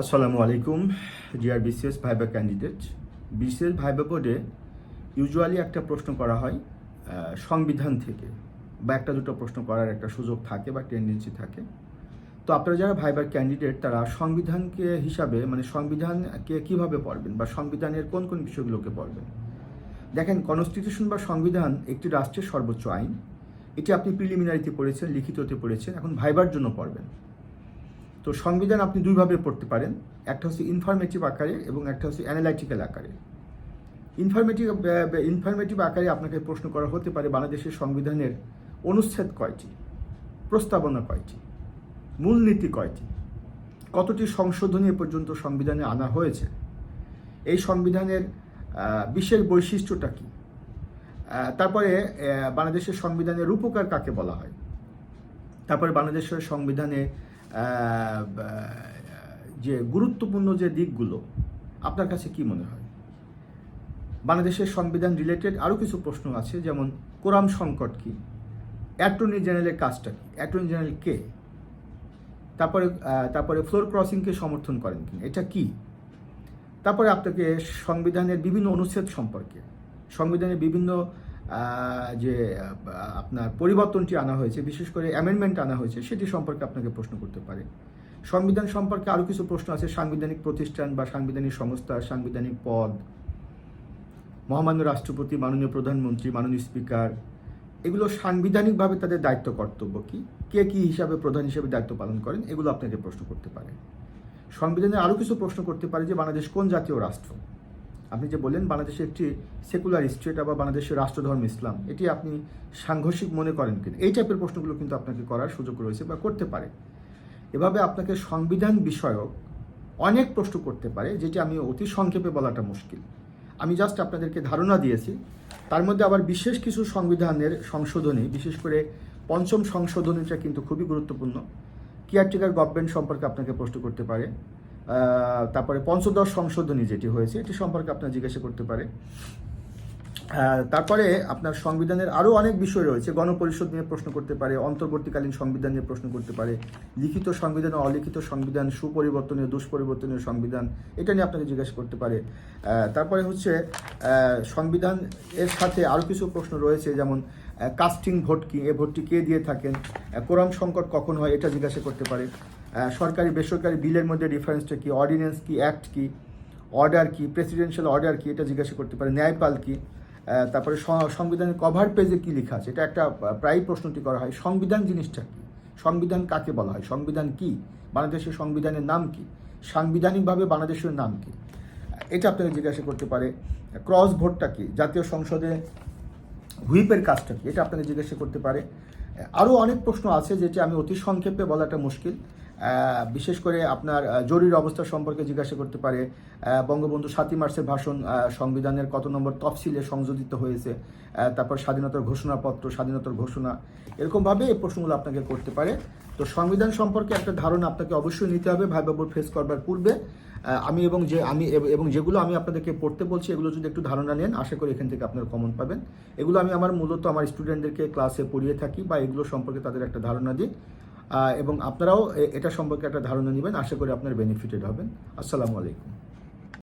আসসালামু আলাইকুম GR BCS viva candidate. BCS viva বোর্ডে ইউজুয়ালি একটা প্রশ্ন করা হয় সংবিধান থেকে। বা একটা দুটো প্রশ্ন করার একটা সুযোগ থাকে বা টেন্ডেন্সি থাকে। তো আপনারা যারা ভাইবার ক্যান্ডিডেট, তারা সংবিধানকে হিসাবে মানে সংবিধানকে কীভাবে পড়বেন বা সংবিধানের কোন কোন বিষয়গুলোকে পড়বেন? দেখেন কনস্টিটিউশন বা সংবিধান একটি রাষ্ট্রের সর্বোচ্চ আইন। এটি আপনি প্রিলিমিনারিতে পড়েছেন, লিখিততে পড়েছেন, এখন ভাইবার জন্য পড়বেন। তো সংবিধান আপনি দুইভাবে পড়তে পারেন। একটা হচ্ছে ইনফরমেটিভ আকারে এবং একটা হচ্ছে অ্যানালাইটিক্যাল আকারে। ইনফরমেটিভ ইনফরমেটিভ আকারে আপনাকে প্রশ্ন করা হতে পারে বাংলাদেশের সংবিধানের অনুচ্ছেদ কয়টি? প্রস্তাবনা কয়টি? মূলনীতি কয়টি? কতটি সংশোধনী এ পর্যন্ত সংবিধানে আনা হয়েছে? এই সংবিধানের বিশেষ বৈশিষ্ট্যটা কি? তারপরে বাংলাদেশের সংবিধানের রূপকার কাকে বলা হয়? তারপরে বাংলাদেশের সংবিধানে যে গুরুত্বপূর্ণ যে দিকগুলো, আপনার কাছে কি মনে হয়? বাংলাদেশের সংবিধান রিলেটেড আরও কিছু প্রশ্ন আছে, যেমন কোরাম সংকট কি? অ্যাটর্নি জেনারেলের কাজটা কি? অ্যাটর্নি জেনারেল কে? তারপরে তারপরে ফ্লোর ক্রসিংকে সমর্থন করেন কিনা? এটা কি? তারপরে আপনাকে সংবিধানের বিভিন্ন অনুচ্ছেদ সম্পর্কে, সংবিধানের বিভিন্ন যে আপনার পরিবর্তনটি আনা হয়েছে, বিশেষ করে অ্যামেন্ডমেন্ট আনা হয়েছে, সেটি সম্পর্কে আপনাকে প্রশ্ন করতে পারে। সংবিধান সম্পর্কে আরও কিছু প্রশ্ন আছে, সাংবিধানিক প্রতিষ্ঠান বা সাংবিধানিক সংস্থা, সাংবিধানিক পদ। মহামান্য রাষ্ট্রপতি, মাননীয় প্রধানমন্ত্রী, মাননীয় স্পিকার, এগুলো সাংবিধানিকভাবে তাদের দায়িত্ব কর্তব্য কি? কে কি হিসাবে প্রধান হিসেবে দায়িত্ব পালন করেন? এগুলো আপনাকে প্রশ্ন করতে পারে। সংবিধানে আরও কিছু প্রশ্ন করতে পারে যে, বাংলাদেশ কোন জাতীয় রাষ্ট্র? আপনি যে বললেন বাংলাদেশে একটি সেকুলার স্টেট আবার বাংলাদেশের রাষ্ট্রধর্ম ইসলাম, এটি আপনি সাংঘর্ষিক মনে করেন কিনা? এই টাইপের প্রশ্নগুলো কিন্তু আপনাকে করার সুযোগ রয়েছে বা করতে পারে। এভাবে আপনাকে সংবিধান বিষয়ক অনেক প্রশ্ন করতে পারে, যেটি আমি অতি সংক্ষেপে বলাটা মুশকিল। আমি জাস্ট আপনাদেরকে ধারণা দিয়েছি, তার মধ্যে আবার বিশেষ কিছু সংবিধানের সংশোধনী, বিশেষ করে পঞ্চম সংশোধনীটা কিন্তু খুবই গুরুত্বপূর্ণ। কেয়ারটেকার গভর্নমেন্ট সম্পর্কে আপনাকে প্রশ্ন করতে পারে। তারপরে পঞ্চদশ সংশোধনী যেটি হয়েছে, এটি সম্পর্কে আপনার জিজ্ঞাসা করতে পারে। তারপরে আপনার সংবিধানের আরও অনেক বিষয় রয়েছে, গণপরিষদ নিয়ে প্রশ্ন করতে পারে, অন্তর্বর্তীকালীন সংবিধান নিয়ে প্রশ্ন করতে পারে, লিখিত সংবিধান অলিখিত সংবিধান, সুপরিবর্তনীয়, দুষ্পরিবর্তনীয় সংবিধান, এটা নিয়ে আপনাকে জিজ্ঞাসা করতে পারে। তারপরে হচ্ছে সংবিধান এর সাথে আরও কিছু প্রশ্ন রয়েছে, যেমন কাস্টিং ভোট কি, এ ভোটটি কে দিয়ে থাকেন কোরাম সংকট কখন হয়, এটা জিজ্ঞাসা করতে পারে। সরকারি, বেসরকারি বিলের মধ্যে ডিফারেন্সটা কি অর্ডিন্যান্স কি অ্যাক্ট কি অর্ডার কি প্রেসিডেন্সিয়াল অর্ডার কি, এটা জিজ্ঞাসা করতে পারে, ন্যায়পাল কি তারপরে সংবিধানের কভার পেজে কি লেখা আছে, এটা একটা প্রায় প্রশ্নটি করা হয়, সংবিধান জিনিসটা কি, সংবিধান কাকে বলা হয়, সংবিধান কি, বাংলাদেশের সংবিধানের নাম কি, সাংবিধানিকভাবে বাংলাদেশের নাম কি, এটা আপনাকে জিজ্ঞাসা করতে পারে ক্রস ভোটটা কি, জাতীয় সংসদে হুইপের কাজটা কি, এটা আপনাকে জিজ্ঞাসা করতে পারে, আরও অনেক প্রশ্ন আছে যেটি আমি অতি সংক্ষেপে বলাটা মুশকিল বিশেষ করে আপনার জরুরি অবস্থা সম্পর্কে জিজ্ঞাসা করতে পারে। বঙ্গবন্ধু সাতই মার্চের ভাষণ সংবিধানের কত নম্বর তফসিলে সংযোজিত হয়েছে তারপর স্বাধীনতার ঘোষণাপত্র, স্বাধীনতার ঘোষণা, এরকমভাবে এই প্রশ্নগুলো আপনাকে করতে পারে। তো সংবিধান সম্পর্কে একটা ধারণা আপনাকে অবশ্যই নিতে হবে ভাই বাবুর ফেস করবার পূর্বে। আমি এবং যে, আমি এবং যেগুলো আমি আপনাদেরকে পড়তে বলছি, এগুলো যদি একটু ধারণা নেন, আশা করি এখান থেকে আপনারা কমন পাবেন। এগুলো আমি আমার মূলত আমার স্টুডেন্টদেরকে ক্লাসে পড়িয়ে থাকি বা এগুলো সম্পর্কে তাদের একটা ধারণা দিই। এবং আপনারাও এটা সম্পর্কে একটা ধারণা নেবেন। আশা করি আপনার বেনিফিটেড হবেন। আসসালামু আলাইকুম।